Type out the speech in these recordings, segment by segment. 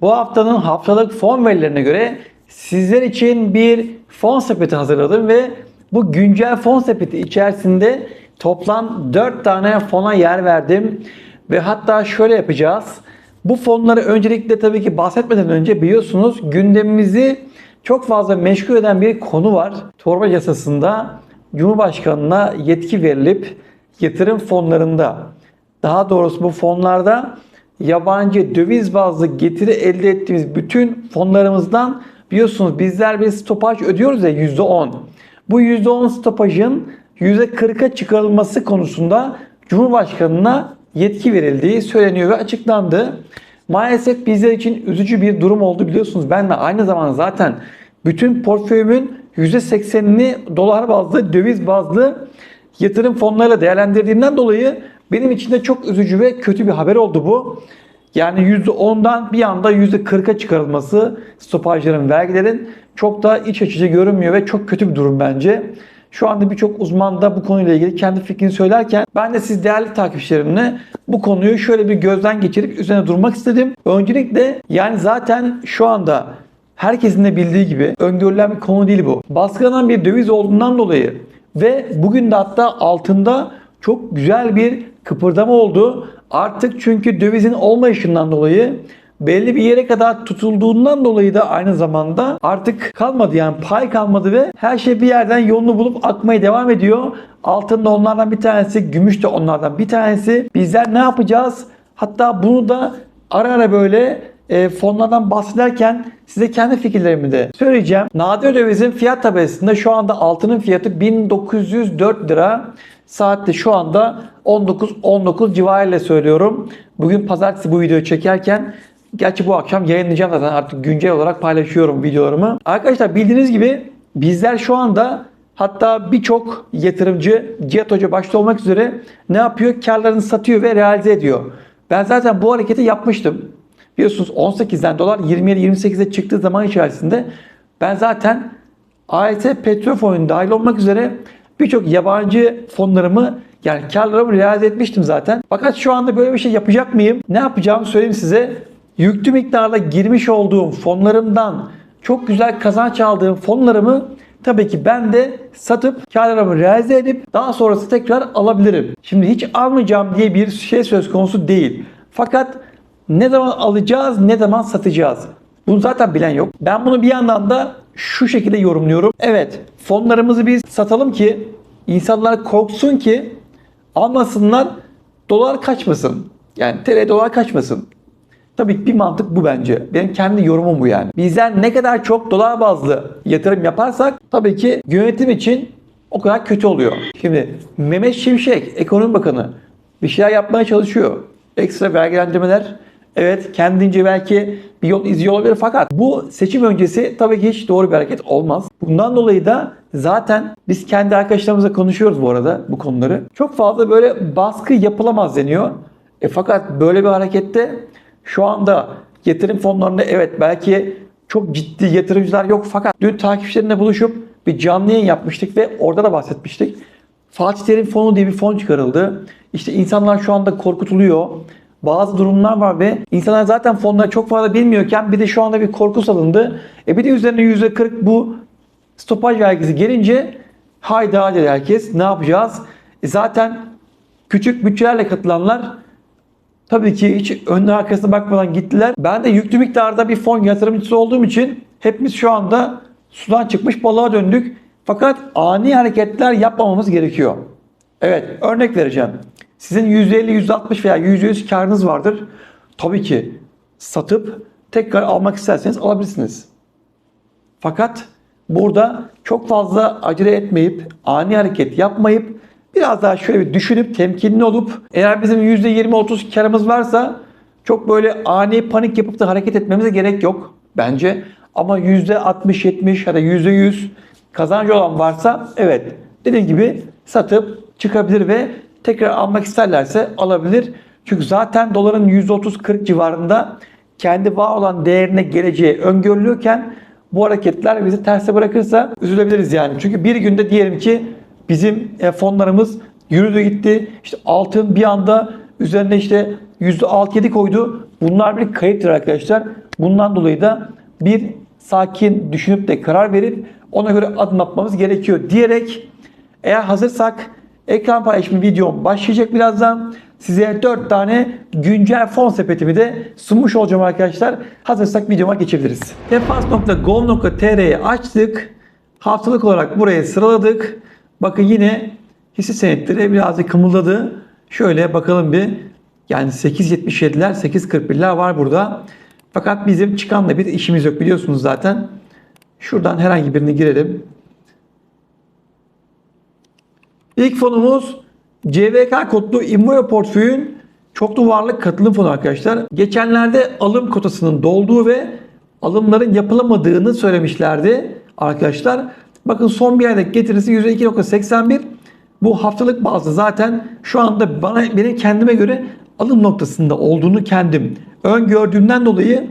Bu haftanın haftalık fon verilerine göre sizler için bir fon sepeti hazırladım ve bu güncel fon sepeti içerisinde toplam 4 tane fona yer verdim. Ve hatta şöyle yapacağız. Bu fonları öncelikle tabii ki bahsetmeden önce biliyorsunuz gündemimizi çok fazla meşgul eden bir konu var. Torba yasasında Cumhurbaşkanına yetki verilip yatırım fonlarında daha doğrusu bu fonlarda yabancı döviz bazlı getiri elde ettiğimiz bütün fonlarımızdan biliyorsunuz bizler bir stopaj ödüyoruz ya %10. Bu %10 stopajın %40'a çıkarılması konusunda Cumhurbaşkanına yetki verildiği söyleniyor ve açıklandı. Maalesef bizler için üzücü bir durum oldu biliyorsunuz. Ben de aynı zamanda zaten bütün portföyümün %80'ini dolar bazlı, döviz bazlı yatırım fonlarıyla değerlendirdiğimden dolayı benim için de çok üzücü ve kötü bir haber oldu bu. Yani %10'dan bir anda %40'a çıkarılması stopajların, vergilerin çok da iç açıcı görünmüyor ve çok kötü bir durum bence. Şu anda birçok uzman da bu konuyla ilgili kendi fikrini söylerken ben de siz değerli takipçilerimle bu konuyu şöyle bir gözden geçirip üzerine durmak istedim. Öncelikle yani zaten şu anda herkesin de bildiği gibi öngörülen bir konu değil bu. Baskılanan bir döviz olduğundan dolayı ve bugün de hatta altında çok güzel bir kıpırdama oldu. Artık çünkü dövizin olmayışından dolayı belli bir yere kadar tutulduğundan dolayı da aynı zamanda artık kalmadı yani pay kalmadı ve her şey bir yerden yolunu bulup akmaya devam ediyor. Altın da onlardan bir tanesi, gümüş de onlardan bir tanesi. Bizler ne yapacağız? Hatta bunu da ara ara böyle e, fonlardan bahsederken size kendi fikirlerimi de söyleyeceğim. Nadir dövizin fiyat tabelasında şu anda altının fiyatı 1904 lira. Saatte şu anda 19-19 civarıyla söylüyorum. Bugün pazartesi bu videoyu çekerken Gerçi bu akşam yayınlayacağım zaten artık güncel olarak paylaşıyorum videolarımı. Arkadaşlar bildiğiniz gibi bizler şu anda hatta birçok yatırımcı Cihat Hoca başta olmak üzere ne yapıyor? Karlarını satıyor ve realize ediyor. Ben zaten bu hareketi yapmıştım. Biliyorsunuz 18'den dolar 27-28'e çıktığı zaman içerisinde ben zaten AYT petrol dahil olmak üzere birçok yabancı fonlarımı yani karlarımı realize etmiştim zaten. Fakat şu anda böyle bir şey yapacak mıyım? Ne yapacağımı söyleyeyim size. Yüklü miktarda girmiş olduğum fonlarımdan çok güzel kazanç aldığım fonlarımı tabii ki ben de satıp karlarımı realize edip daha sonrası tekrar alabilirim. Şimdi hiç almayacağım diye bir şey söz konusu değil. Fakat ne zaman alacağız, ne zaman satacağız? Bunu zaten bilen yok. Ben bunu bir yandan da şu şekilde yorumluyorum. Evet, fonlarımızı biz satalım ki insanlar korksun ki almasınlar, dolar kaçmasın. Yani TL dolar kaçmasın. Tabii bir mantık bu bence. Benim kendi yorumum bu yani. Bizler ne kadar çok dolar bazlı yatırım yaparsak tabii ki yönetim için o kadar kötü oluyor. Şimdi Mehmet Şimşek, Ekonomi Bakanı bir şeyler yapmaya çalışıyor. Ekstra vergilendirmeler evet kendince belki bir yol izliyor olabilir fakat bu seçim öncesi tabii ki hiç doğru bir hareket olmaz. Bundan dolayı da zaten biz kendi arkadaşlarımızla konuşuyoruz bu arada bu konuları. Çok fazla böyle baskı yapılamaz deniyor. E fakat böyle bir harekette şu anda yatırım fonlarında evet belki çok ciddi yatırımcılar yok fakat dün takipçilerimle buluşup bir canlı yayın yapmıştık ve orada da bahsetmiştik. Fatih Terim Fonu diye bir fon çıkarıldı. İşte insanlar şu anda korkutuluyor. Bazı durumlar var ve insanlar zaten fonları çok fazla bilmiyorken bir de şu anda bir korku salındı. E bir de üzerine %40 bu stopaj vergisi gelince hayda dedi herkes ne yapacağız? E zaten küçük bütçelerle katılanlar Tabii ki hiç önüne arkasına bakmadan gittiler. Ben de yüklü miktarda bir fon yatırımcısı olduğum için hepimiz şu anda sudan çıkmış balığa döndük. Fakat ani hareketler yapmamamız gerekiyor. Evet örnek vereceğim. Sizin %50, %60 veya %100 karınız vardır. Tabii ki satıp tekrar almak isterseniz alabilirsiniz. Fakat burada çok fazla acele etmeyip, ani hareket yapmayıp biraz daha şöyle bir düşünüp temkinli olup eğer bizim %20-30 karımız varsa çok böyle ani panik yapıp da hareket etmemize gerek yok bence. Ama %60-70 ya da %100 kazancı olan varsa evet dediğim gibi satıp çıkabilir ve tekrar almak isterlerse alabilir. Çünkü zaten doların %30-40 civarında kendi var olan değerine geleceği öngörülüyorken bu hareketler bizi terse bırakırsa üzülebiliriz yani. Çünkü bir günde diyelim ki bizim e, fonlarımız yürüdü gitti. İşte altın bir anda üzerine işte %6-7 koydu. Bunlar bir kayıptır arkadaşlar. Bundan dolayı da bir sakin düşünüp de karar verip ona göre adım atmamız gerekiyor diyerek eğer hazırsak ekran paylaşımı videom başlayacak birazdan. Size 4 tane güncel fon sepetimi de sunmuş olacağım arkadaşlar. Hazırsak videoma geçebiliriz. Defans.gov.tr'yi açtık. Haftalık olarak buraya sıraladık. Bakın yine hisse senetleri birazcık kımıldadı. Şöyle bakalım bir. Yani 8.77'ler, 8.41'ler var burada. Fakat bizim çıkanla bir işimiz yok biliyorsunuz zaten. Şuradan herhangi birine girelim. İlk fonumuz CVK kodlu Immoya portföyün çoklu varlık katılım fonu arkadaşlar. Geçenlerde alım kotasının dolduğu ve alımların yapılamadığını söylemişlerdi arkadaşlar. Bakın son bir aydaki getirisi %2.81. Bu haftalık bazlı zaten şu anda bana benim kendime göre alım noktasında olduğunu kendim öngördüğümden dolayı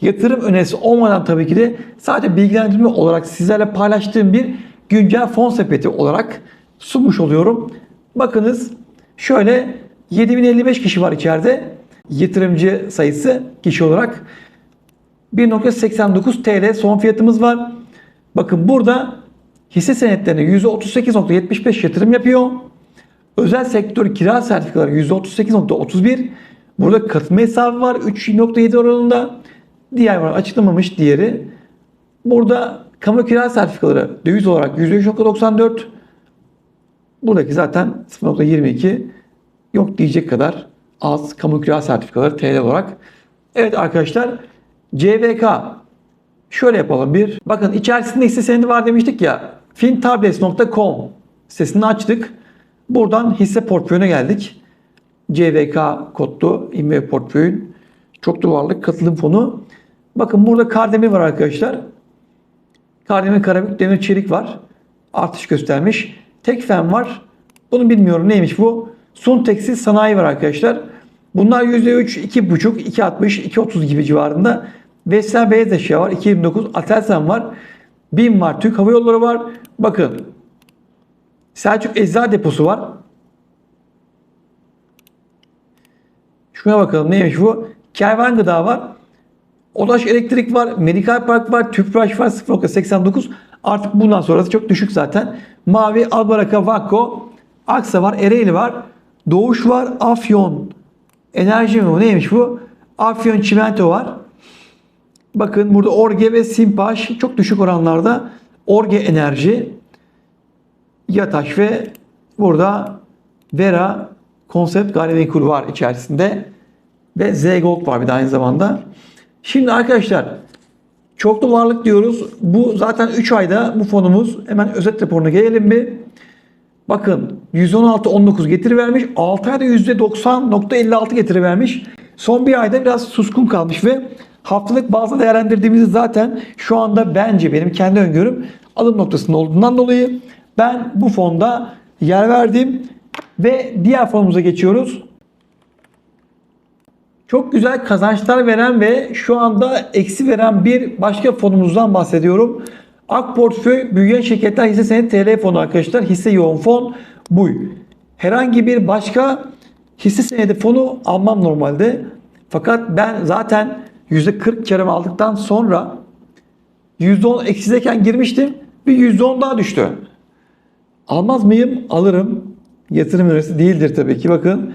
yatırım önerisi olmadan tabii ki de sadece bilgilendirme olarak sizlerle paylaştığım bir güncel fon sepeti olarak sunmuş oluyorum. Bakınız şöyle 7055 kişi var içeride. Yatırımcı sayısı kişi olarak 1.89 TL son fiyatımız var. Bakın burada hisse senetlerine %38.75 yatırım yapıyor. Özel sektör kira sertifikaları %38.31. Burada katılma hesabı var 3.7 oranında. Diğer var açıklamamış diğeri. Burada kamu kira sertifikaları döviz olarak %3.94. Buradaki zaten 0.22 yok diyecek kadar az kamu kira sertifikaları TL olarak. Evet arkadaşlar CVK şöyle yapalım bir. Bakın içerisinde hisse senedi var demiştik ya. fintables.com sitesini açtık. Buradan hisse portföyüne geldik. CVK kodlu IME portföyün çoklu varlık katılım fonu. Bakın burada Kardemir var arkadaşlar. Kardemir Karabük Demir Çelik var. Artış göstermiş. Tekfen var. Bunu bilmiyorum neymiş bu. Sun Tekstil Sanayi var arkadaşlar. Bunlar %3, 2,5, 2,60, 2,30 gibi civarında. Vestel Beyaz Eşya var. 2,29. Aselsan var. BİM var. Türk Hava Yolları var. Bakın. Selçuk Eczacı Deposu var. Şuna bakalım neymiş bu? Kervan Gıda var. Odaş Elektrik var. Medikal Park var. Tüpraş var. 0.89. Artık bundan sonrası çok düşük zaten. Mavi, Albaraka, Vakko, Aksa var. Ereğli var. Doğuş var. Afyon. Enerji mi bu? Neymiş bu? Afyon Çimento var. Bakın burada Orge ve Simpaş çok düşük oranlarda. Orge Enerji, Yataş ve burada Vera Konsept Gayrimenkul var içerisinde. Ve Z Gold var bir de aynı zamanda. Şimdi arkadaşlar çoklu varlık diyoruz. Bu zaten 3 ayda bu fonumuz. Hemen özet raporuna gelelim bir. Bakın 116.19 getiri vermiş. 6 ayda %90.56 getiri vermiş. Son bir ayda biraz suskun kalmış ve haftalık bazda değerlendirdiğimizde zaten şu anda bence benim kendi öngörüm alım noktasında olduğundan dolayı ben bu fonda yer verdim ve diğer fonumuza geçiyoruz. Çok güzel kazançlar veren ve şu anda eksi veren bir başka fonumuzdan bahsediyorum. Ak Portföy Büyüyen Şirketler Hisse Senedi TL fonu arkadaşlar. Hisse yoğun fon bu. Herhangi bir başka hisse senedi fonu almam normalde. Fakat ben zaten %40 karım aldıktan sonra %10 eksideyken girmiştim. Bir %10 daha düştü. Almaz mıyım? Alırım. Yatırım önerisi değildir tabii ki. Bakın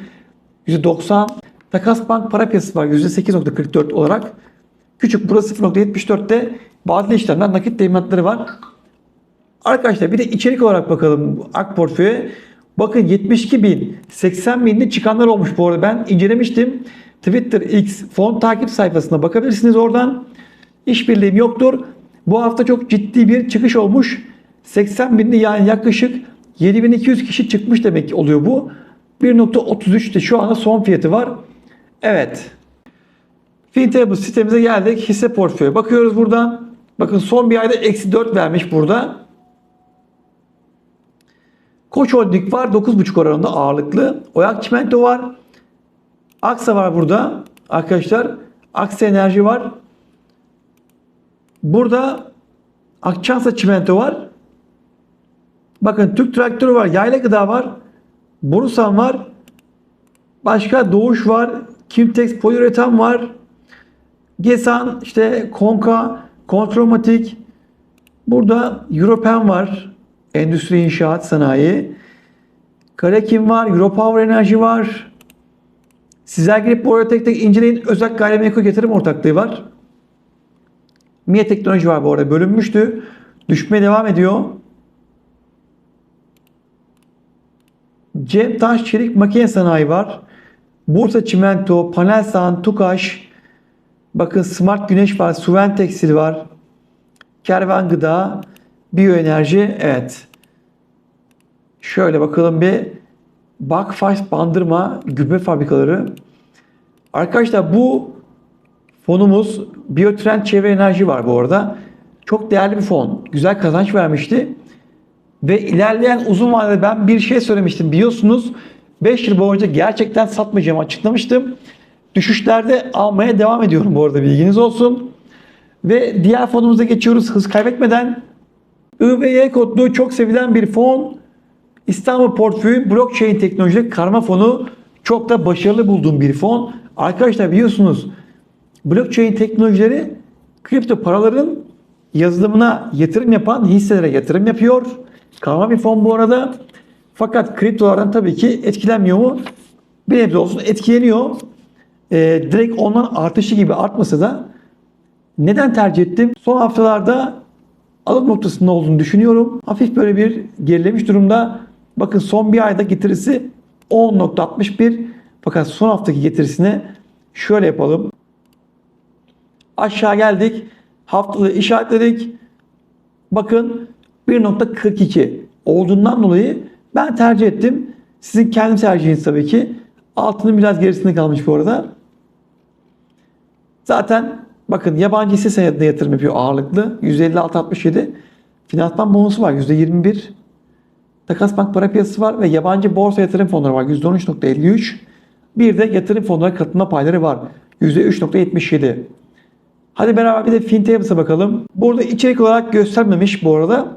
%90 Takas Bank para piyasası var %8.44 olarak. Küçük burası 0.74'te bazı işlemler nakit teminatları var. Arkadaşlar bir de içerik olarak bakalım AK portföye. Bakın 72 bin, 80 binli çıkanlar olmuş bu arada. Ben incelemiştim. Twitter X fon takip sayfasına bakabilirsiniz oradan. İşbirliğim yoktur. Bu hafta çok ciddi bir çıkış olmuş. 80 binli yani yaklaşık 7200 kişi çıkmış demek oluyor bu. 1.33'te şu anda son fiyatı var. Evet. Fintable sitemize geldik. Hisse portföyü. Bakıyoruz buradan. Bakın son bir ayda eksi 4 vermiş burada. Koç Holding var. 9.5 oranında ağırlıklı. Oyak Çimento var. Aksa var burada. Arkadaşlar. Aksa Enerji var. Burada Akçansa Çimento var. Bakın Türk Traktörü var. Yayla Gıda var. Borusan var. Başka Doğuş var. Kimtex Poliüretan var. Gesan, işte Konka, Kontromatik. Burada Europen var. Endüstri İnşaat Sanayi. Karakim var. Europower Enerji var. Sizler tek tek inceleyin. Özel gayrimenkul yatırım ortaklığı var. Mia Teknoloji var bu arada bölünmüştü. Düşmeye devam ediyor. Cem Taş Çelik Makine Sanayi var. Bursa Çimento, Panelsan, Tukaş. Bakın Smart Güneş var. Suven Tekstil var. Kervan Gıda, Biyoenerji. Evet. Şöyle bakalım bir. Bakfaş Bandırma Gübre Fabrikaları. Arkadaşlar bu fonumuz Biotrend Çevre Enerji var bu arada. Çok değerli bir fon. Güzel kazanç vermişti. Ve ilerleyen uzun vadede ben bir şey söylemiştim. Biliyorsunuz 5 yıl boyunca gerçekten satmayacağımı açıklamıştım. Düşüşlerde almaya devam ediyorum bu arada bilginiz olsun. Ve diğer fonumuza geçiyoruz hız kaybetmeden. IVY kodlu çok sevilen bir fon. İstanbul Portföy Blockchain Teknoloji Karma Fonu çok da başarılı bulduğum bir fon. Arkadaşlar biliyorsunuz blockchain teknolojileri kripto paraların yazılımına yatırım yapan hisselere yatırım yapıyor. Karma bir fon bu arada. Fakat kriptolardan tabii ki etkilenmiyor mu? Bir nebze olsun etkileniyor. Ee, direkt ondan artışı gibi artmasa da neden tercih ettim? Son haftalarda alım noktasında olduğunu düşünüyorum. Hafif böyle bir gerilemiş durumda. Bakın son bir ayda getirisi 10.61. Fakat son haftaki getirisine şöyle yapalım. Aşağı geldik. Haftalığı işaretledik. Bakın 1.42 olduğundan dolayı ben tercih ettim. Sizin kendi tercihiniz tabii ki. Altının biraz gerisinde kalmış bu arada. Zaten bakın yabancı hisse senedine yatırım yapıyor ağırlıklı. 156.67. Finansman bonusu var %21. Takas bank para piyasası var ve yabancı borsa yatırım fonları var %13.53. Bir de yatırım fonlara katılma payları var. %3.77. Hadi beraber bir de FinTables'a bakalım. Burada içerik olarak göstermemiş bu arada.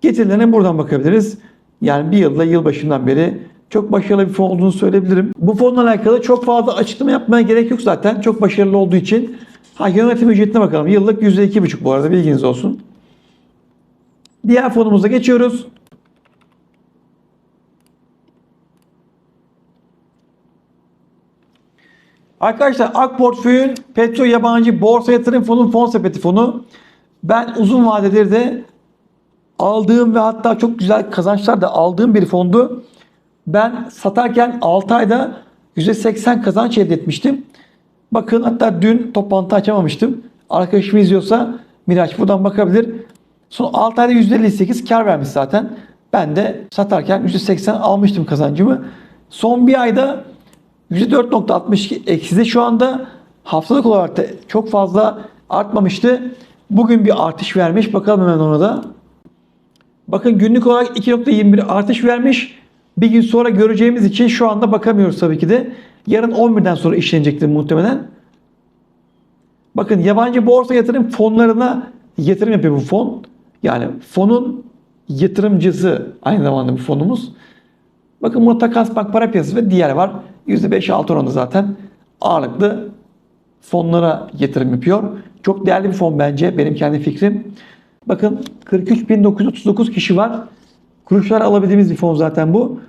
Getirilerine buradan bakabiliriz. Yani bir yılda yılbaşından beri çok başarılı bir fon olduğunu söyleyebilirim. Bu fonla alakalı çok fazla açıklama yapmaya gerek yok zaten. Çok başarılı olduğu için. Ha yönetim ücretine bakalım. Yıllık %2,5 bu arada bilginiz olsun. Diğer fonumuza geçiyoruz. Arkadaşlar Ak Portföy'ün Petro Yabancı Borsa Yatırım Fonu fon sepeti fonu. Ben uzun vadedir de aldığım ve hatta çok güzel kazançlar da aldığım bir fondu. Ben satarken 6 ayda %80 kazanç elde etmiştim. Bakın hatta dün toplantı açamamıştım. Arkadaşım izliyorsa Miraç buradan bakabilir. Son 6 ayda %58 kar vermiş zaten. Ben de satarken %80 almıştım kazancımı. Son bir ayda %4.62 ekside şu anda haftalık olarak da çok fazla artmamıştı. Bugün bir artış vermiş. Bakalım hemen ona da. Bakın günlük olarak 2.21 artış vermiş. Bir gün sonra göreceğimiz için şu anda bakamıyoruz tabii ki de. Yarın 11'den sonra işlenecektir muhtemelen. Bakın yabancı borsa yatırım fonlarına yatırım yapıyor bu fon. Yani fonun yatırımcısı aynı zamanda bu fonumuz. Bakın burada takas bank para piyasası ve diğer var. %5-6 oranında zaten ağırlıklı fonlara yatırım yapıyor. Çok değerli bir fon bence benim kendi fikrim. Bakın 43.939 kişi var. Kuruşlar alabildiğimiz bir fon zaten bu.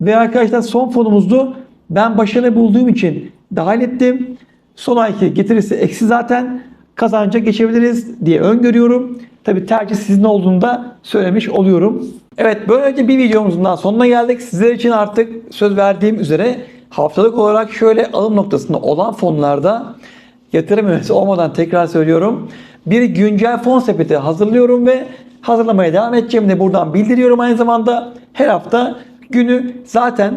Ve arkadaşlar son fonumuzdu. Ben başarılı bulduğum için dahil ettim. Son ayki getirisi eksi zaten kazanca geçebiliriz diye öngörüyorum. Tabi tercih sizin olduğunda söylemiş oluyorum. Evet böylece bir videomuzun daha sonuna geldik. Sizler için artık söz verdiğim üzere haftalık olarak şöyle alım noktasında olan fonlarda yatırım önerisi olmadan tekrar söylüyorum. Bir güncel fon sepeti hazırlıyorum ve hazırlamaya devam edeceğim de buradan bildiriyorum aynı zamanda. Her hafta günü zaten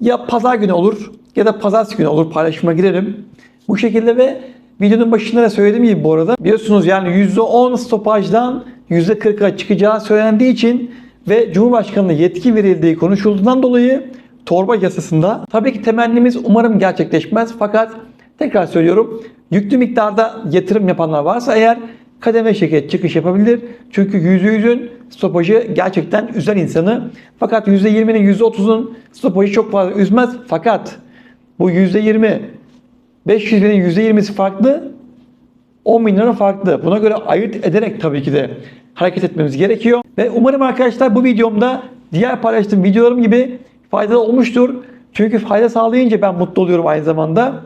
ya pazar günü olur ya da pazartesi günü olur paylaşıma girerim. Bu şekilde ve videonun başında da söylediğim gibi bu arada biliyorsunuz yani %10 stopajdan %40'a çıkacağı söylendiği için ve Cumhurbaşkanı'na yetki verildiği konuşulduğundan dolayı torba yasasında tabii ki temennimiz umarım gerçekleşmez fakat tekrar söylüyorum yüklü miktarda yatırım yapanlar varsa eğer kademe şekilde çıkış yapabilir. Çünkü %100'ün stopajı gerçekten üzer insanı. Fakat %20'nin %30'un stopajı çok fazla üzmez. Fakat bu %20 500 binin %20'si farklı. 10 bin lira farklı. Buna göre ayırt ederek tabii ki de hareket etmemiz gerekiyor. Ve umarım arkadaşlar bu videomda diğer paylaştığım videolarım gibi faydalı olmuştur. Çünkü fayda sağlayınca ben mutlu oluyorum aynı zamanda.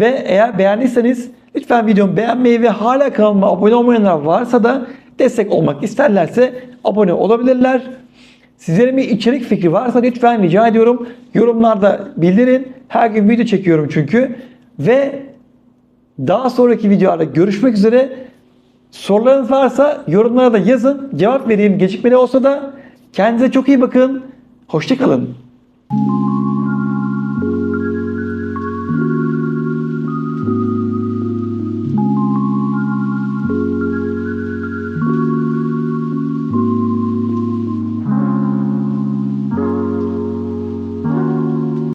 Ve eğer beğendiyseniz lütfen videomu beğenmeyi ve hala kanalıma abone olmayanlar varsa da destek olmak isterlerse abone olabilirler. Sizlerin bir içerik fikri varsa lütfen rica ediyorum yorumlarda bildirin. Her gün video çekiyorum çünkü. Ve daha sonraki videolarda görüşmek üzere. Sorularınız varsa yorumlara da yazın. Cevap vereyim gecikmeli olsa da. Kendinize çok iyi bakın. Hoşçakalın.